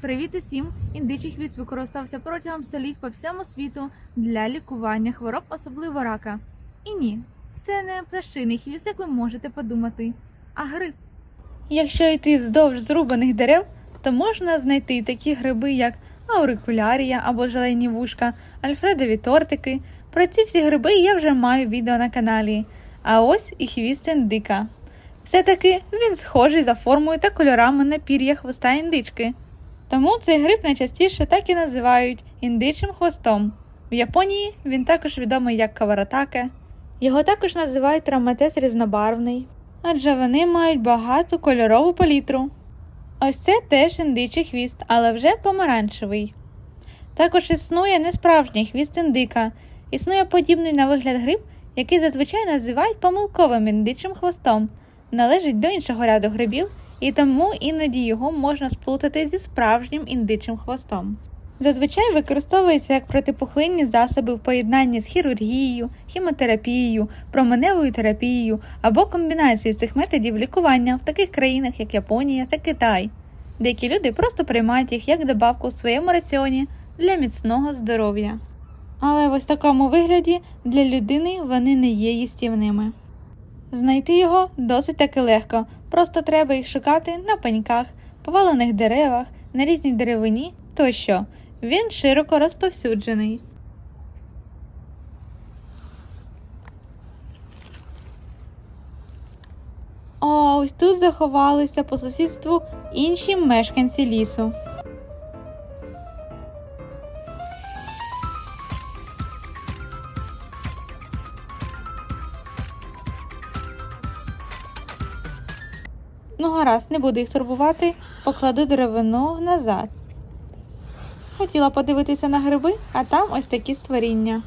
Привіт усім! Індичий хвіст використовувався протягом століть по всьому світу для лікування хвороб, особливо рака. І ні, це не пташиний хвіст, як ви можете подумати, а гриб. Якщо йти вздовж зрубаних дерев, то можна знайти такі гриби, як аурикулярія або желені вушка, альфредові тортики. Про ці всі гриби я вже маю відео на каналі. А ось і хвіст індика. Все-таки він схожий за формою та кольорами на пір'я хвоста індички. Тому цей гриб найчастіше так і називають індичим хвостом. В Японії він також відомий як каваратаке. Його також називають травматез різнобарвний, адже вони мають багату кольорову палітру. Ось це теж індичий хвіст, але вже помаранчевий. Також існує несправжній хвіст індика, існує подібний на вигляд гриб, який зазвичай називають помилковим індичим хвостом, належить до іншого ряду грибів, і тому іноді його можна сплутати зі справжнім індичим хвостом. Зазвичай використовується як протипухлинні засоби в поєднанні з хірургією, хімотерапією, променевою терапією або комбінацією цих методів лікування в таких країнах, як Японія та Китай. Деякі люди просто приймають їх як добавку в своєму раціоні для міцного здоров'я. Але в ось такому вигляді для людини вони не є їстівними. Знайти його досить таки легко, просто треба їх шукати на пеньках, повалених деревах, на різній деревині тощо. Він широко розповсюджений. О, ось тут заховалися по сусідству інші мешканці лісу. Ну, гаразд, не буду їх турбувати, покладу деревину назад. Хотіла подивитися на гриби, а там ось такі створіння.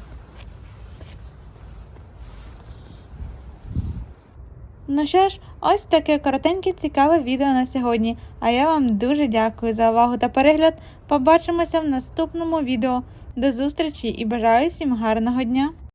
Ну що ж, ось таке коротеньке цікаве відео на сьогодні. А я вам дуже дякую за увагу та перегляд. Побачимося в наступному відео. До зустрічі і бажаю всім гарного дня!